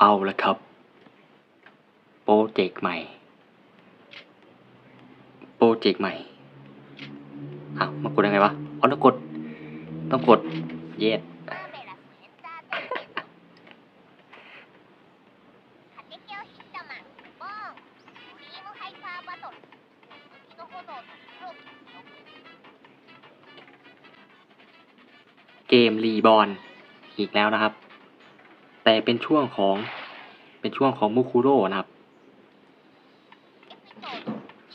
เอาละครับ โปรเจกต์ใหม่ โปรเจกต์ใหม่อ้าวมากดยังไงวะอ๋อต้องกด ต้องกด เย็ดเกมรีบอลอีกแล้วนะครับ แต่เป็นช่วงของเป็นช่วงของมุคุโร่นะครับ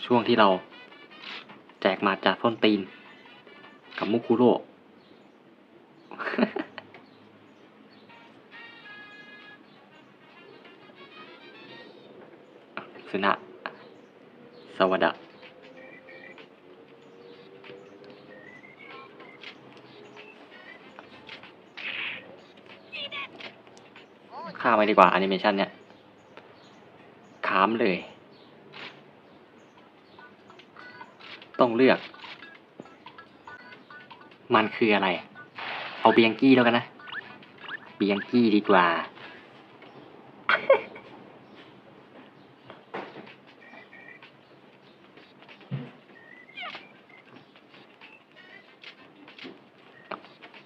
ช่วงที่เราแจกมาจากส้นตีน กับมุคุโร่สุนะสวัสด ข้ามไปดีกว่าแอนิเมชันเนี่ยขามเลย ต้องเลือก มันคืออะไร เอาเบียงกี้แล้วกันนะ เบียงกี้ดีกว่า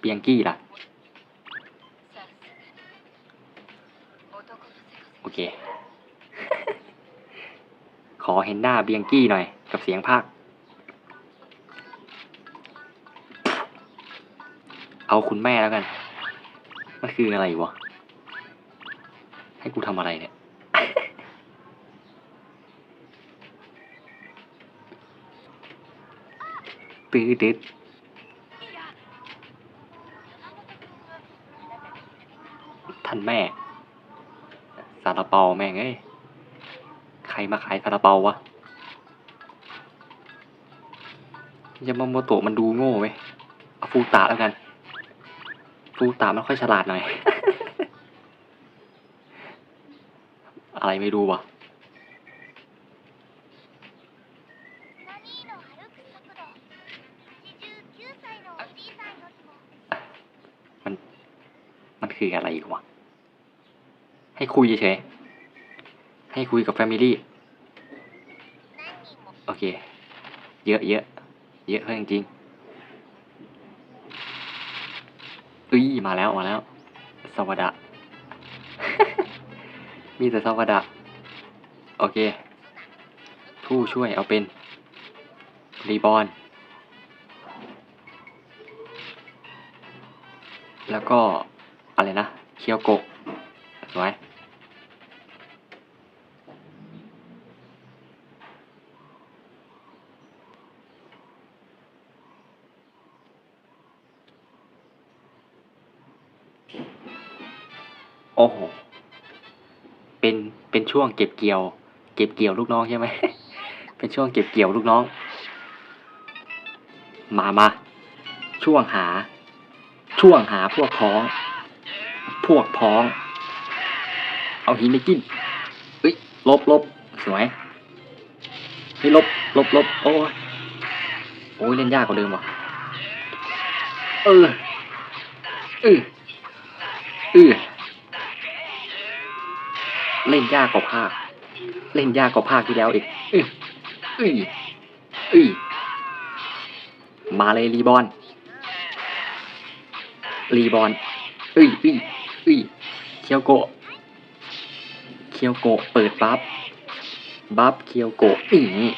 เบียงกี้ล่ะ อเห็นหน้าเบียงกี้หน่อยกับเสียงภาค เอาคุณแม่แล้วกัน มันคืออะไรวะ ให้กูทำอะไรเนี่ย ตื้อดึดท่านแม่ซาลาเปาแม่งเอ้ย รมาขายซาลาเปาวะยามาโมโตะมันดูโง่ไหมเอาฟูตาแล้วกัน ฟูตาม่ค่อยฉลาดหน่อย อะไรไม่รู้วะมัน มันคืออะไรอีกวะ ให้คุยเฉยให้คุยกับแฟมิลี่ เยอะเยอะเยอะเพิ่จริงอุ้ยมาแล้วมาแล้วสวัสดะมีแต่สวัสดะโอเค ผู้ช่วยเอาเป็น รีบอน แล้วก็ อะไรนะ เคียวโกะสวย ช่วงเก็บเกี่ยว เก็บเกี่ยวลูกน้องใช่ไหม เป็นช่วงเก็บเกี่ยวลูกน้อง มามา ช่วงหา ช่วงหาพวกพ้อง พวกพ้อง เอาหินไปกินเอ้ย ลบลบสวยเฮ้ยลบลบลบโอ้ยโอ้ยเล่นยากกว่าเดิมว่ะ เออเออเออ เล่นยากกว่าภาค เล่นยากกว่าภาคที่แล้วอีกอื้ออื้ออื้อมาเลยรีบอน รีบอนอื้ออื้ออื้อเคียวโกะเคียวโกะเปิดบัฟบัฟเคียวโกะอื้ออื้อ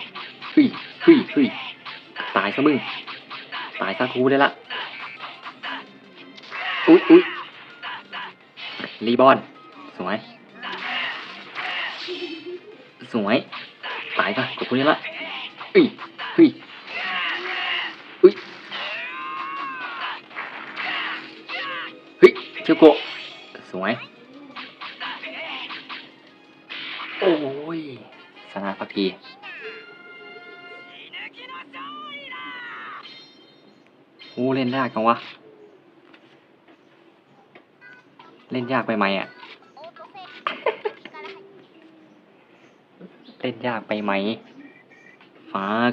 อื้ออื้อตายซะมึง ตายซะกูได้ละอุ๊ยอุ๊ยรีบอน สวย สวยตายก่อนกดพวกนี้ละเอ้ยเฮ้ยอุ้ยเฮ้ยเชียวโกสวย โอ้ยสนาพักทีโอ้เล่นยากจังวะ เล่นยากไปไหมอะ ยากไปไหมฟาก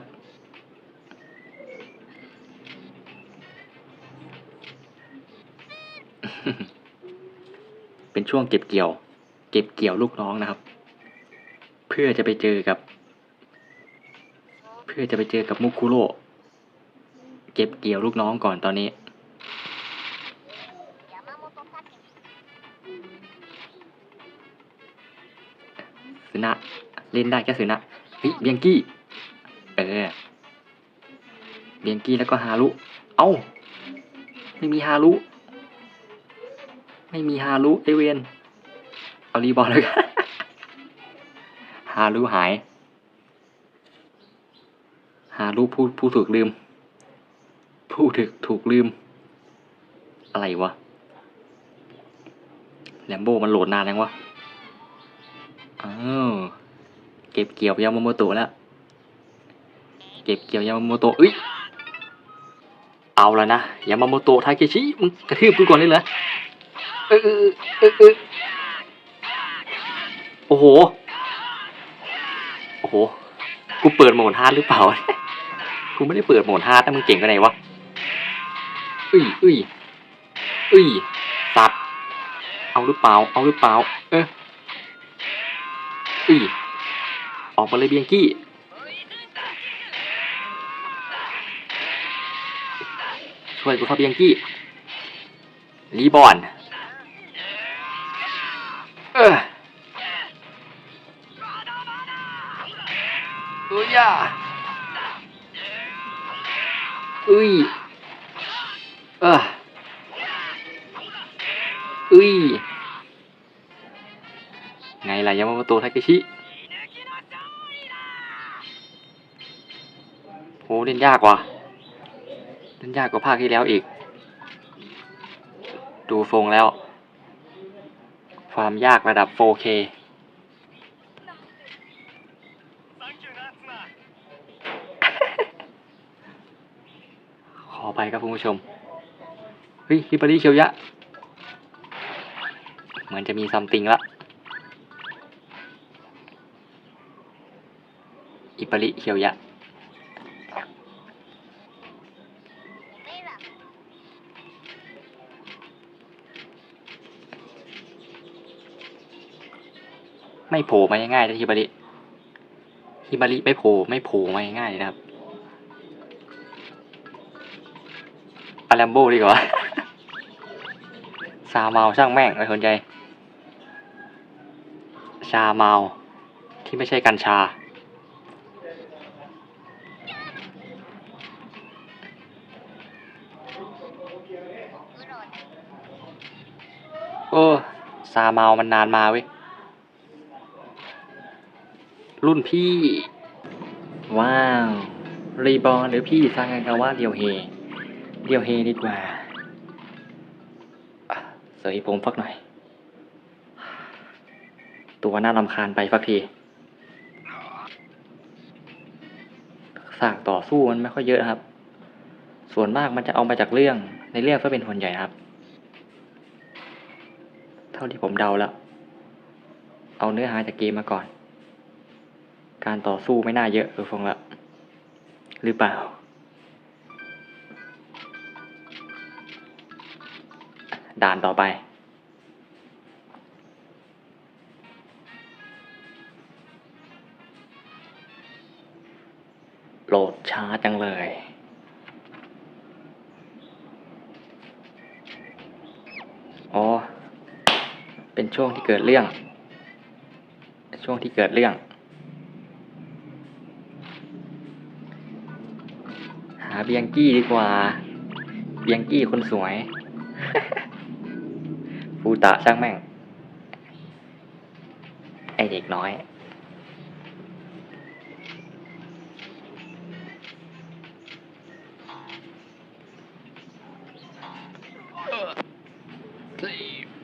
เป็นช่วงเก็บเกี่ยว เก็บเกี่ยวลูกน้องนะครับ เพื่อจะไปเจอกับ เพื่อจะไปเจอกับมุคุโร่เก็บเกี่ยวลูกน้องก่อนตอนนี้นะ เล่นได้แค่สึนะเฮ้ยเบียงกี้เออเบียงกี้แล้วก็ฮารุเอ้าไม่มีฮารุไม่มีฮารุไอเวนเอารีบอลเลยกันฮารุหายฮารุผู้ผู้ถูกลืม ผู้ถูกถูกลืม อะไรวะแลมโบมันโหลดนานยังวะอ้าว ก็บเกี่ยวยามาโมโตะแล้ว เก็บเกี่ยวยามาโมโตะเอ้ยเอาแล้วนะยามาโมโตะทาเคชิมึงกระทืบกูก่อนเลยเหรอเออเออเออเออโอ้โห โอ้โห กูเปิดโหมดฮาร์ดหรือเปล่า กูไม่ได้เปิดโหมดฮาร์ดนะมึงเก่งกันไหนวะอุ้ยอุ้ยอุ้ยสับเอาหรือเปล่า เอาหรือเปล่า เอออุ้ย ออกมาเลยเบียงกี้ ช่วยกูครับเบียงกี้ รีบอน เออเอ้ยอะอุ้ย เอออุ้ย ไงล่ะยามาโตะทาเคชิ โห เล่นยากว่ะเล่นยากกว่าภาคที่แล้วอีก ดูทรงแล้ว ความยากระดับ 4K ขอไปครับคุณผู้ชม เฮ้ยฮิปปารีเคียวยะ เหมือนจะมีซัมติงละอิปาริเคียวยะ ไม่โผล่มาง่ายๆนะฮิบาริฮิบาริไม่โผล่ไม่โผล่มาง่ายๆนะครับอาลมโบดีกว่าซาเมาช่างแม่งไม่คนใจ ชาเมาที่ไม่ใช่กัญชา โอ้ซาเมามันนานมาเว้ย รุ่นพี่ ว้าว รีบอลหรือพี่ซางากาวะเดียวเฮ เดียวเฮดีกว่าเสยผมฟักหน่อย ตัวน่ารำคาญไปฟักทีสากต่อสู้มันไม่ค่อยเยอะครับ ส่วนมากมันจะเอามาจากเรื่องในเรื่องก็เป็นคนใหญ่ครับ เท่าที่ผมเดาแล้ว เอาเนื้อหาจากเกมมาก่อน การต่อสู้ไม่น่าเยอะเออฟงละหรือเปล่า ด่านต่อไป โหลดช้าจังเลยอ๋อ เป็นช่วงที่เกิดเรื่อง ช่วงที่เกิดเรื่อง เบียงกี้ดีกว่า เบียงกี้คนสวย ฟูตะช่างแม่ง ไอเด็กน้อย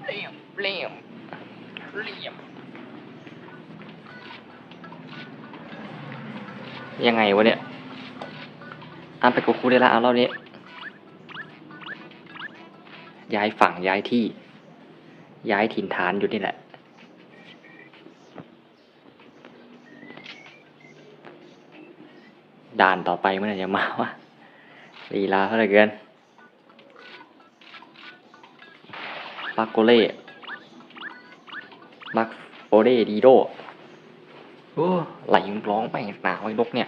เลี่ยมเลี่ยมเลี่ยมยังไงวะเนี่ย อะไปกูคูได้ละเอารอบนี้ ย้ายฝั่งย้ายที่ ย้ายถิ่นฐานอยู่นี่แหละ ด่านต่อไปเมื่อไหร่จะมาวะลีลาเขาเหลือเกินปาโกเล่มักโอเดดีโดโอ้ไหลมึงร้องไปหนาวไอ้นกเนี่ย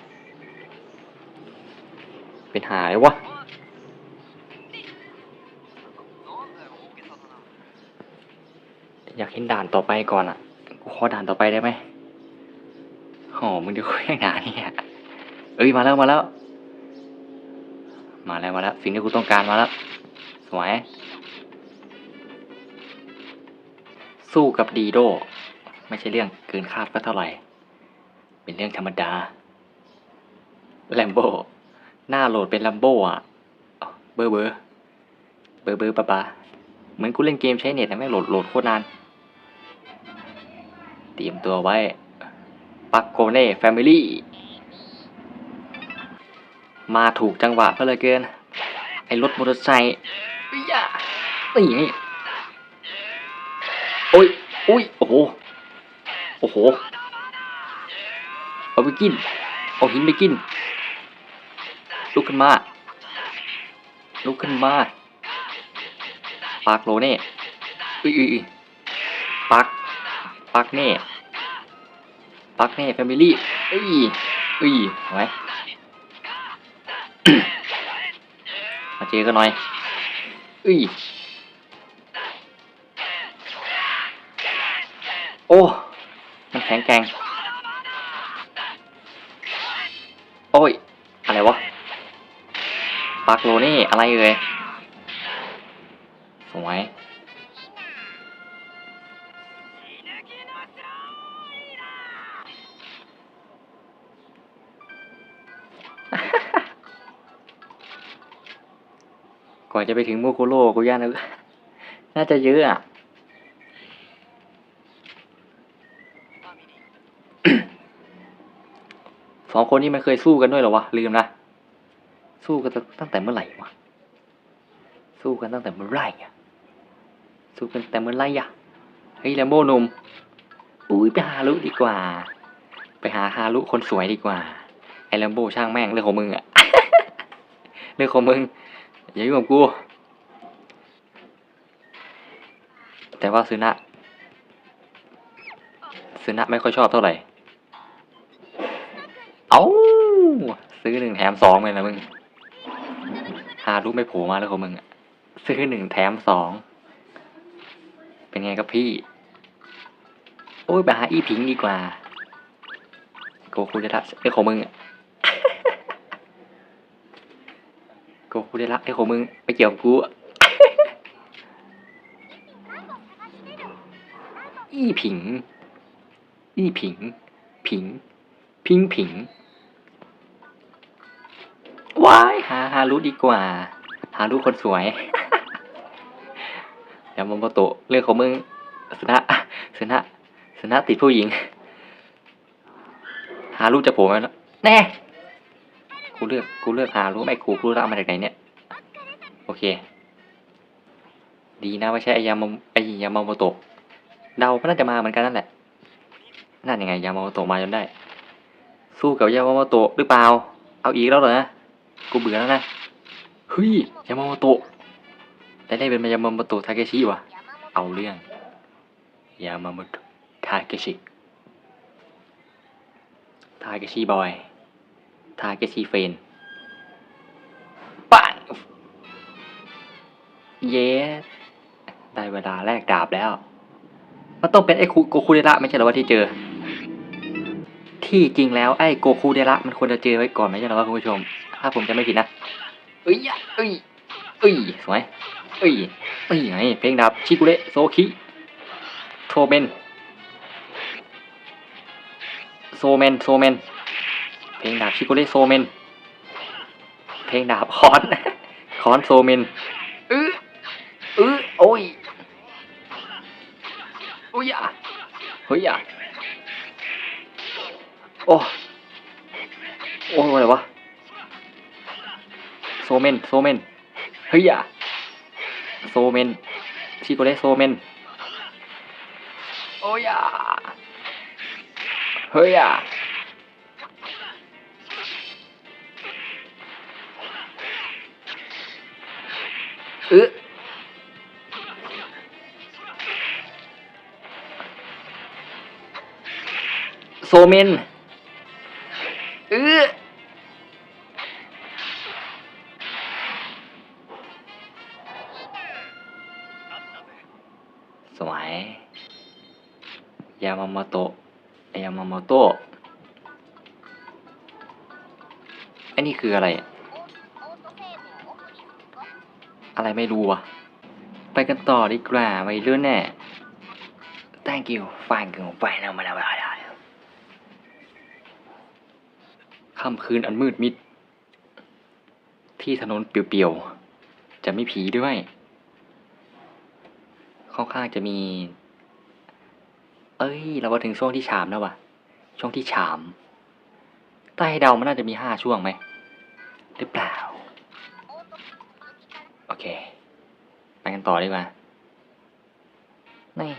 เป็นหายวะอยากเห็นด่านต่อไปก่อนอะ กูขอด่านต่อไปได้ไหมโอ้มึงดูแค่ด่าเนี่ยเอ้ยมาแล้วมาแล้ว มาแล้วมาแล้ว สิ่งที่กูต้องการมาแล้ว สวย สู้กับดีโด ไม่ใช่เรื่องเกินคาดก็เท่าไหร่ เป็นเรื่องธรรมดา แลมโบ หน้าโหลดเป็นแลมโบอะอ้าวเบอร์เบอร์เบอร์เบอร์ปะปะเหมือนกูเล่นเกมใช้เน็ตนะแม่งโหลดโหลดโคตรนาน เตรียมตัวไว้ ปักโกเน่แฟมิลี่ มาถูกจังหวะก็เลยเกิน ไอ้รถมอเตอร์ไซค์อุ๊ยอะนี่ไงโอ้ยโอ้ย โอ้โห โอ้โห เอาไปกิน เอาหินไปกิน ลุกขึ้นมา ลุกขึ้นมาปักโลเน่อุ้ยอุ้ยปัก ปักเน่ ปักเน่แฟมิลี่อุ้ยอุ้ยเอาไว้มาเจอกันหน่อยอุ้ยโอ้ มันแข็งแกร่ง ปักโลนี่อะไรเอ่ยสวยก่อนจะไปถึงโมโคโร่กูย่านึน่าจะเยอะอะสองคนนี้มันเคยสู้กันด้วยเหรอวะ ลืมนะ สู้กันตั้งแต่เมื่อไหร่วะสู้กันตั้งแต่เมื่อไหร่อะสู้กันแต่เมื่อไหร่อะเฮ้ยแลมโบนุ่มอุ้ยไปหาลุดีกว่า ไปหาฮารุคนสวยดีกว่าไอ้แลมโบช่างแม่งเรื่องของมึงอะเรื่องของมึงอย่ายุ่งกับกูแต่ว่าซึนะซึนะไม่ค่อยชอบเท่าไหร่เอาซื้อหนึ่งแถมสองเลยนะมึง หารูปไม่โผล่มาแล้วของมึงซื้อหนึ่งแถมสองเป็นไงครับพี่ โอ้ยไปหาอีพิงดีกว่าโกคูเดระไอ้ของมึงโกคูเดระไอ้ของมึงไปเกี่ยวกูอะอีผิง อีผิง ผิง พิงผิง ว้ายหาฮารุดีกว่า ฮารุคนสวยยามาโมโตะเรื่องของมึงสนะสนะสนะติดผู้หญิง ฮารุจะโผล่มาแล้วแน่กูเลือกกูเลือกฮารุไม่กูกูเลือกเอามาจากไหนเนี่ย โอเค ดีนะว่าใช่ไอยามาไอยามาโมโตะเดาก็น่าจะมาเหมือนกันนั่นแหละนั่นยังไงยามาโมโตะมาจนได้ สู้กับยามาโมโตะหรือเปล่า เอาอีกแล้วเหรอนะ กูเบื่อแล้วนะ เฮ้ยยามาโมโตะแต่ได้เป็นยามาโมโตะทาเกชิวะเอาเรื่องยามาโมโตะทาเกชิ ทาเกชิบอย ทาเกชิเฟนปังเย้ได้เวลาแลกดาบแล้ว มันต้องเป็นไอ้คุโกคุเดระไม่ใช่เหรอว่าที่เจอ ที่จริงแล้วไอ้โกคูเดระมันควรจะเจอไว้ก่อนไม่ใช่เหรอวะคุณผู้ชม ถ้าผมจะไม่ผิดนะเอ้ยอะเอ้ยเอ้ยสวยเอ้ยเอ้ยไงเพลงดาบชิกุเระโซคิโทเมนโซเมนโซเมนเพลงดาบชิกุเระโซเมนเพลงดาบคอนคอนโซเมนเออเออโอ้ยโอ้ยอะเฮ้ยอะโอ้โอ้อะไรวะ โซเมน โซเมน เฮ้ยอะโซเมน ชิโกเรโซเมน โอ้ยอะเฮ้ยอะเออโซเมน ยามามาโตะไอยมมาโตะไอนี่คืออะไร อะไรไม่รู้อะ ไปกันต่อดีกว่าไปเรื่องแน่ thank you ฟังกันไปนะมาแล้วค่ำคืนอันมืดมิด ที่ถนนเปียวๆ จะไม่ผีด้วยค่อนข้างจะมี เอ้ย เรามาถึงช่วงที่ฉามแล้ววะช่วงที่ฉามถ้ให้เดามันน่าจะมีห้าช่วงไหม หรือเปล่า โอเค ไปกันต่อดีกว่านี่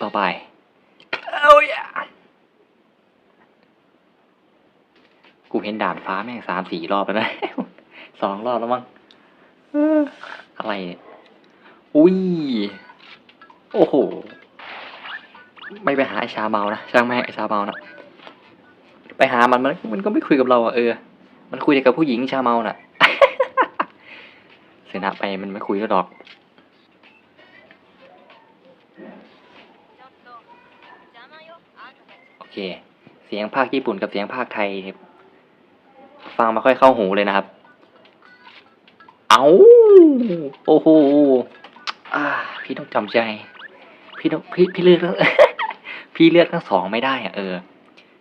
ต่อไปเอ้ยกูเห็นด่านฟ้าแม่งสามสี่รอบแล้วนะสองรอบแล้วมั้งอะไรอุ้ย โอ้โห ไม่ไปหาไอ้ชาเมานะช่างแม่ไอ้ชาเมานะไปหามันมันมันก็ไม่คุยกับเราอะเออ มันคุยแต่กับผู้หญิงชาเมาน่ะเสนาไปมันไม่คุยก็ดอก โอเค เสียงภาคญี่ปุ่นกับเสียงภาคไทย ฟังไม่ค่อยเข้าหูเลยนะครับ เอาโอ้โห อ่พี่ต้องจำใจ พี่ต้องพี่พี่เลือกทั้งพี่เลือกทั้งสองไม่ได้อะเออ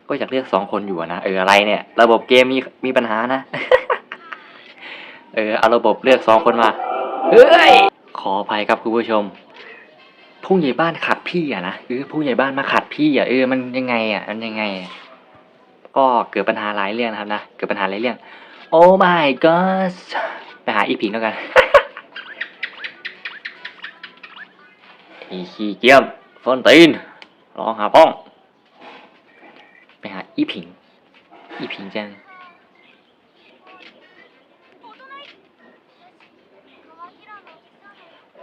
ก็อยากเลือกสองคนอยู่นะเอออะไรเนี่ย ระบบเกมมีมีปัญหานะเออเอาระบบเลือกสองคนมาเฮ้ยขออภัยครับคุณผู้ชมผู้ใหญ่บ้านขัดพี่อะนะเออผู้ใหญ่บ้านมาขัดพี่อะเออมันยังไงอะมันยังไง ก็เกิดปัญหาหลายเรื่องนะครับนะเกิดปัญหาหลายเรื่อง โอ้ my god ไปหาอีพิงแล้วกัน อีขี้เกียจฟอนตีนรองหาป้อง ไปหาอีพิง อีพิงจัง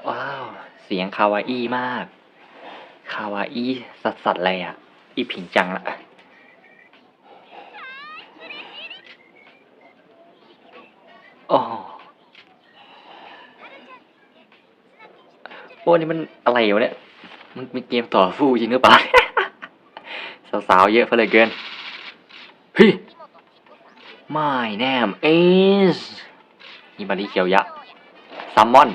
ว้าว เสียงคาวาอี้มาก คาวาอี้สัสสัสๆเลยอะ อีผิงจังละโอ้ โอ้นี่มันอะไรวะเนี่ย มันมีเกมต่อสู้จริงหรือเปล่า สาวๆเยอะเพลยเกินเฮ้ย My name is ฮิบาริเคียวยะซัมมอน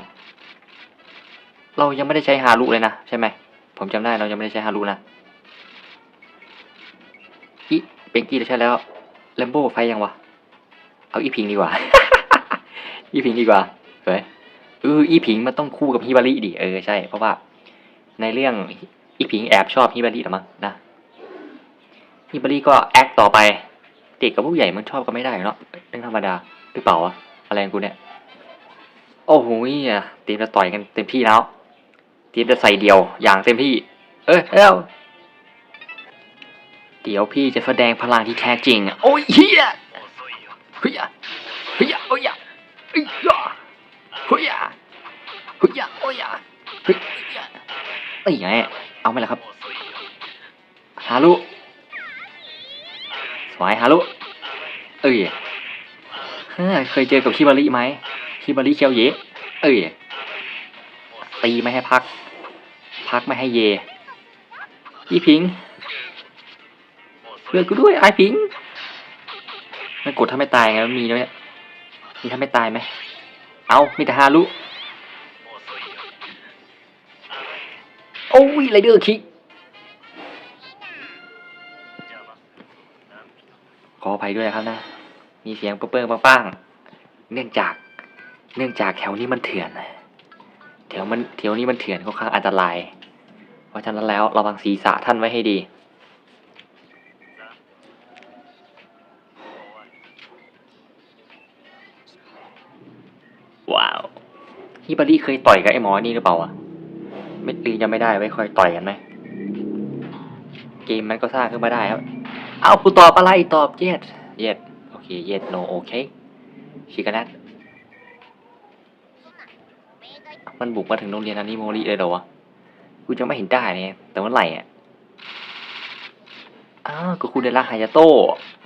เรายังไม่ได้ใช้ฮารุเลยนะใช่ไหม ผมจำได้เรายังไม่ได้ใช้ฮารุนะอีเป็งกี้เราใช้แล้วแลมโบ้ไฟยังวะ เอาอีพิงดีกว่า อีพิงดีกว่าเฮ้ย เอออีพิงมันต้องคู่กับฮิบาริดิเออใช่ เพราะว่าในเรื่องอีพิงแอบชอบฮิบาริหรอมั้งนะฮิบาริก็แอคต่อไป เด็กกับผู้ใหญ่มันชอบกันไม่ได้เนาะเรื่องธรรมดาหรือเปล่าวะอะไรกูเนี่ย โอ้โหอะเตรียมจะต่อยกันเต็มที่แล้วเตรียมจะใส่เดียวอย่างเต็มที่ เอ้ยเอ้าเดี๋ยวพี่จะแสดงพลังที่แท้จริงอะโอ้ยเฮียเฮียเฮียโอ้ยเฮีย ฮียเฮียเฮียโอ้ยเฮียนี่ไงเอาไหมล่ะครับฮารุสวยฮารุเอ้ยเฮ้ยเคยเจอกับคิบาริไหมคิบาริเคียวเยะเอ้ยตีไม่ให้พัก พักไม่ให้เยอีพิงเลือกกูด้วยไอพิงมันกดถ้าไม่ตายไงมันมีด้วยมีถ้าไม่ตายไหม เอามีแต่ฮารุโอ้ยไรเดอร์คิกขออภัยด้วยครับนะ มีเสียงเปิ้งๆป้างๆ เนื่องจาก เนื่องจากแถวนี้มันเถื่อนแถวมันแถวนี้มันเถื่อนค่อนข้างอันตราย เพราะฉะนั้นแล้วระวังศีรษะท่านไว้ให้ดี ฮิบารีเคยต่อยกับไอ้หมอนี่หรือเปล่าอะไม่ตีจะไม่ได้ไว้คอยต่อยกันไหมเกมมันก็สร้างขึ้นมาได้ครับ เอากูตอบอะไรตอบเย็ดเย็ดโอเคเย็ดโนโอเคชิคานัทมันบุกมาถึงโรงเรียนอานิโมริเลยเหรอวะกูจะไม่เห็นได้เนี่ยแต่เมื่อไหร่อะอ้าวก็คุณเดล่าฮายาโต้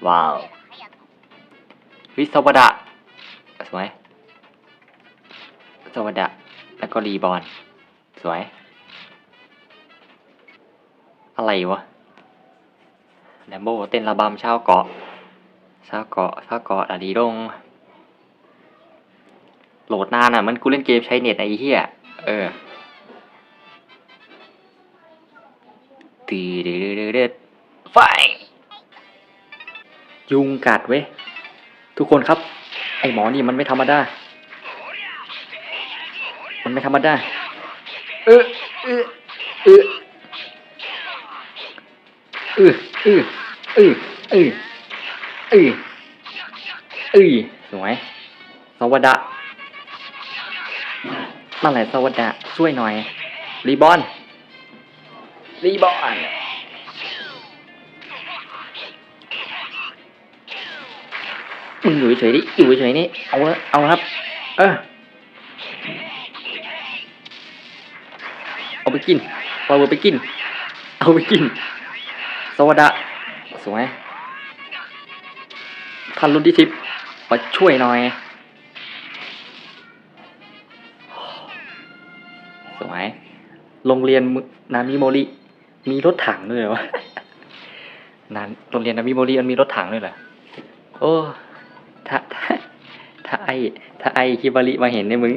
ว้าววิสวดะสวย สวัสดะ แล้วก็รีบอลสวย อะไรวะแลมโบเต้นระบำชาวเกาะชาวเกาะชาวเกาะอะดีดงโหลดนานอะ มันกูเล่นเกมใช้เน็ตไอ้เหี้ย เออตีเดือดเดือดไฟยุงกัดเว้ย ทุกคนครับ ไอหมอนี่มันไม่ธรรมดา มันไม่ธรรมดาเออเออเออเออเออเออเออเออเออสวยสวัสดะนั่นแหละสวัสดะช่วยหน่อย รีบอน รีบอนมึงอยู่เฉยๆดิอยู่เฉยๆนี่เอาละเอาละครับ เออ เอาไปกินเอาไปกิน เอาไปกินสวัสดะสวยท่านรุ่นที่สิบมาช่วยหน่อย สวย โรงเรียนนามิโมริมีรถถังด้วยเหรอวะนานโรงเรียนนามิโมริมันมีรถถังด้วยเหรอ โอ้ ถ้าถ้าถ้าไอถ้าไอฮิบาริมาเห็นเนี่ยมึง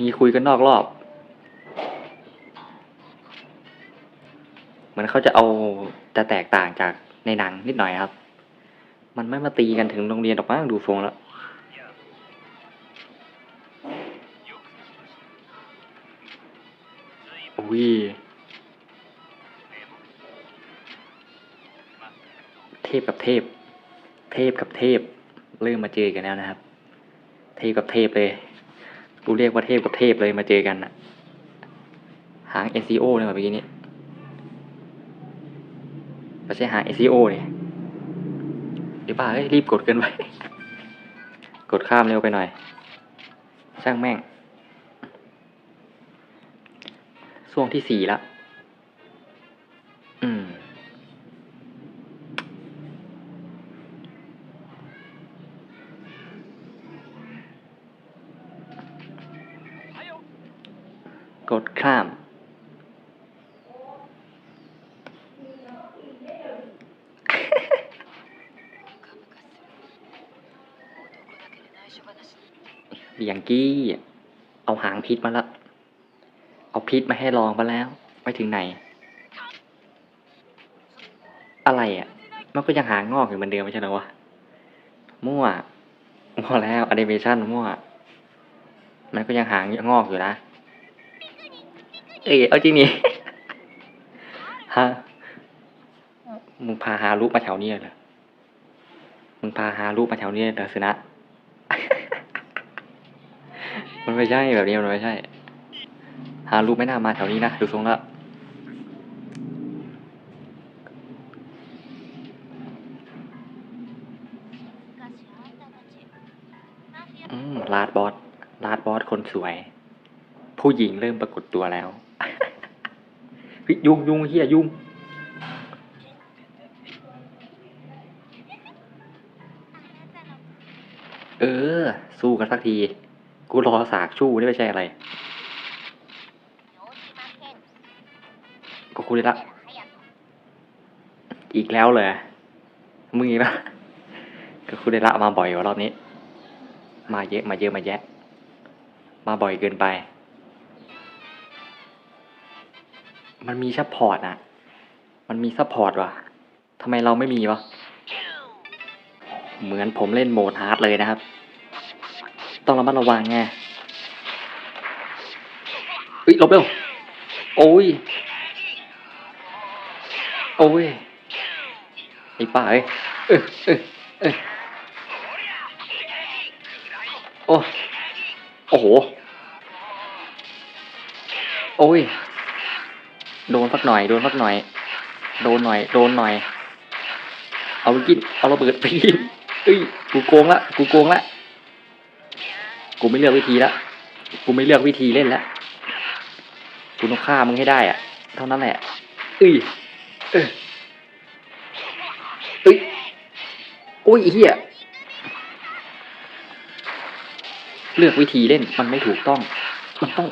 มีคุยกันนอกรอบ เหมือนเขาจะเอาจะแตกต่างจากในหนังนิดหน่อยครับ มันไม่มาตีกันถึงโรงเรียนหรอกมั้งดูทรงแล้วอุ้ยเทพกับเทพ เทพกับเทพ เริ่มมาเจอกันแล้วนะครับ เทพกับเทพเลย กูเรียกว่าเทพกับเทพเลยมาเจอกันอะหาง SEO เนี่ยแบบเมื่อกี้นี้ไม่ใช่หาง SEO เนี่ยหรือเปล่าเอ้ยรีบกดเกินไป กดข้ามเร็วไปหน่อย ช่างแม่งช่วงที่สี่ละอืม ข้าม เบียงกี้ เอาหางพิษมาละเอาพิษมาให้ลองมาแล้ว ไปถึงไหน อะไรอะ มันก็ยังหางงอกอยู่เหมือนเดิมไม่ใช่หรอวะ มั่ว มั่วแล้วอนิเมชันมั่ว มันก็ยังหางงอกอยู่นะ เอ้ยเอาจริงนี่ฮะมึงพาหารูปมาแถวนี้เหรอมึงพาหารูปมาแถวนี้เหรอสินะ มันไม่ใช่แบบนี้มันไม่ใช่ หารูปไม่น่ามาแถวนี้นะดูทรงแล้วอืมลาดบอสลาดบอสคนสวย ผู้หญิงเริ่มปรากฏตัวแล้ว เฮ้ยยุงยุงเฮียยุงเออ สู้กันสักที กูรอสากชู้นี่ไม่ใช่อะไร ก็คุยละ อีกแล้วเลยมึงอีกแล้วก็คุยละมาบ่อยกว่ารอบนี้ มาเยอะมาเยอะมาแยะ มาบ่อยเกินไป มันมีซัพพอร์ตอะมันมีซัพพอร์ตว่ะทำไมเราไม่มีวะ เหมือนผมเล่นโหมดฮาร์ดเลยนะครับ ต้องระมัดระวังไงเฮ้ยลบเร็ว โอ้ย โอ้ย ไอ้ป่าเอ้ยเออเออเออโอ้โอ้โห โอ้ย โดนสักหน่อย โดนสักหน่อย โดนหน่อย โดนหน่อย เอาไปกิน เอาระเบิดไปกินเอ้ย กูโกงละ กูโกงละ กูไม่เลือกวิธีละ กูไม่เลือกวิธีเล่นละ กูต้องฆ่ามึงให้ได้อะเท่านั้นแหละเอ้ยเออเอ้ยโอ้ยเฮียเลือกวิธีเล่นมันไม่ถูกต้อง มันต้อง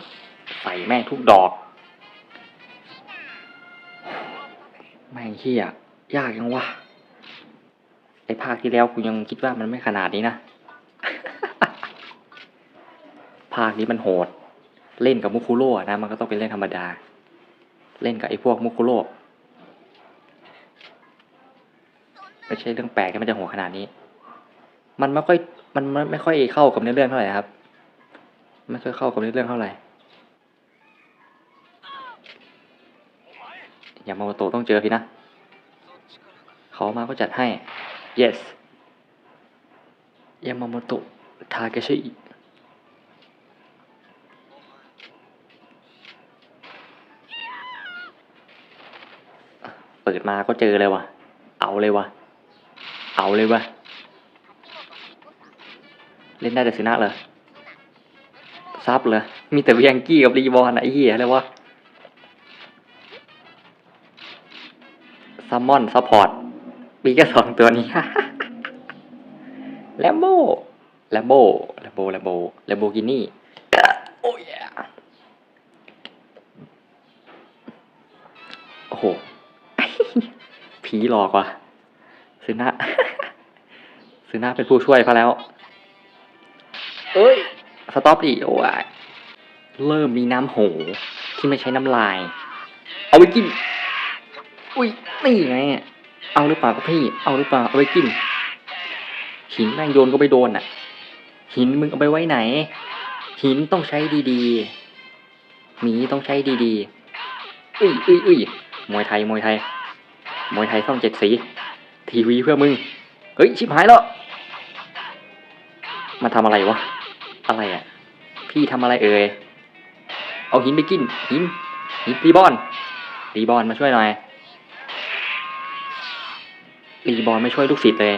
ใส่แม่งทุกดอก แม่งเฮียยากยังวะไอภาคที่แล้วกูยังคิดว่ามันไม่ขนาดนี้นะ ภาคนี้มันโหด เล่นกับมุคุโร่อะนะ มันก็ต้องเป็นเล่นธรรมดา เล่นกับไอพวกมุคุโร่ไม่ใช่เรื่องแปลกที่มันจะโหดขนาดนี้ มันไม่ค่อยมันไม่ไม่ค่อยเข้ากับเนื้อเรื่องเท่าไหร่ครับ ไม่ค่อยเข้ากับเนื้อเรื่องเท่าไหร่ อย่ามาโมโตต้องเจอพี่นะ เขามาก็จัดให้ yes ยามาโมโตะทาเกชิเปิดมาก็เจอเลยว่ะ เอาเลยว่ะ เอาเลยว่ะ เล่นได้แต่ชนะเหรอซับเหรอมีแต่เวียงกี้กับรีบอลอะไอ้เหี้ยอะไรวะ ซัมมอนซัพพอร์ตมีแค่สองตัวนี้แลมโบแลมโบแลมโบแลมโบแลมโบกินี่โอ้ยโอ้โหผีหลอกว่ะซึนะซึนะเป็นผู้ช่วยเขาแล้ว เอ้ย สต็อปดิโอ้ยเริ่มมีน้ำโหที่ไม่ใช่น้ำลาย เอาไปกิน อุ้ยนี่ไงเอาหรือเปล่าครับพี่ เอาหรือเปล่าเอาไปกิน หินแม่งโยนก็ไปโดนอะ หินมึงเอาไปไว้ไหน หินต้องใช้ดีๆหมีต้องใช้ดีๆอุ้ยอุ้ยอุ้ยมวยไทยมวยไทย มวยไทยช่องเจ็ดสี ทีวีเพื่อมึง เฮ้ยชิบหายแล้ว มาทำอะไรวะ อะไรอะ พี่ทำอะไรเอ่ย เอาหินไปกิน หิน หินรีบอนรีบอนมาช่วยหน่อย รีบอลไม่ช่วยลูกศิษย์เลย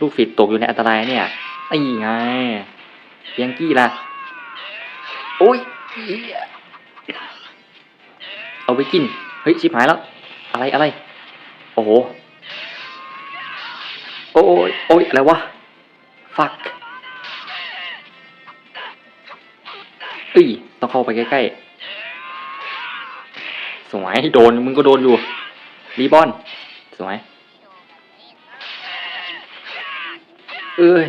ลูกศิษย์ตกอยู่ในอันตรายเนี่ยไอ้ไงยังกี้ล่ะโอ้ยเหี้ยเอาไปกิน เฮ้ยชิบหายแล้ว อะไรอะไร โอ้โห โอ้ยโอ้ยอะไรวะ ฟักเอ้ยต้องเข้าไปใกล้ๆ สวย โดน มึงก็โดนอยู่รีบอน สวย เอ้ย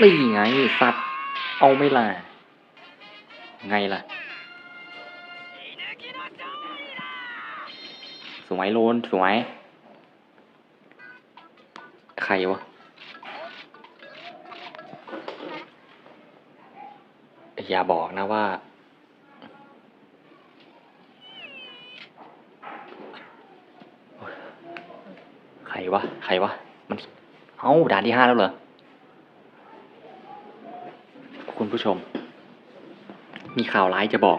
นี่ไงสัตว์ เอาไม่ล่ะ ไงล่ะ สวยโลนสวย ใครวะอย่าบอกนะว่า ใครวะ ใครวะ มัน เอ้า ด่านที่ห้าแล้วเหรอ คุณผู้ชม มีข่าวร้ายจะบอก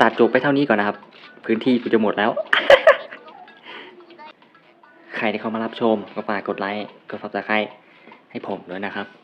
ตัดจบไปเท่านี้ก่อนนะครับ พื้นที่กูจะหมดแล้ว ใครที่เข้ามารับชม ก็ฝากกดไลค์ กดซับสไครต์ให้ผมด้วยนะครับ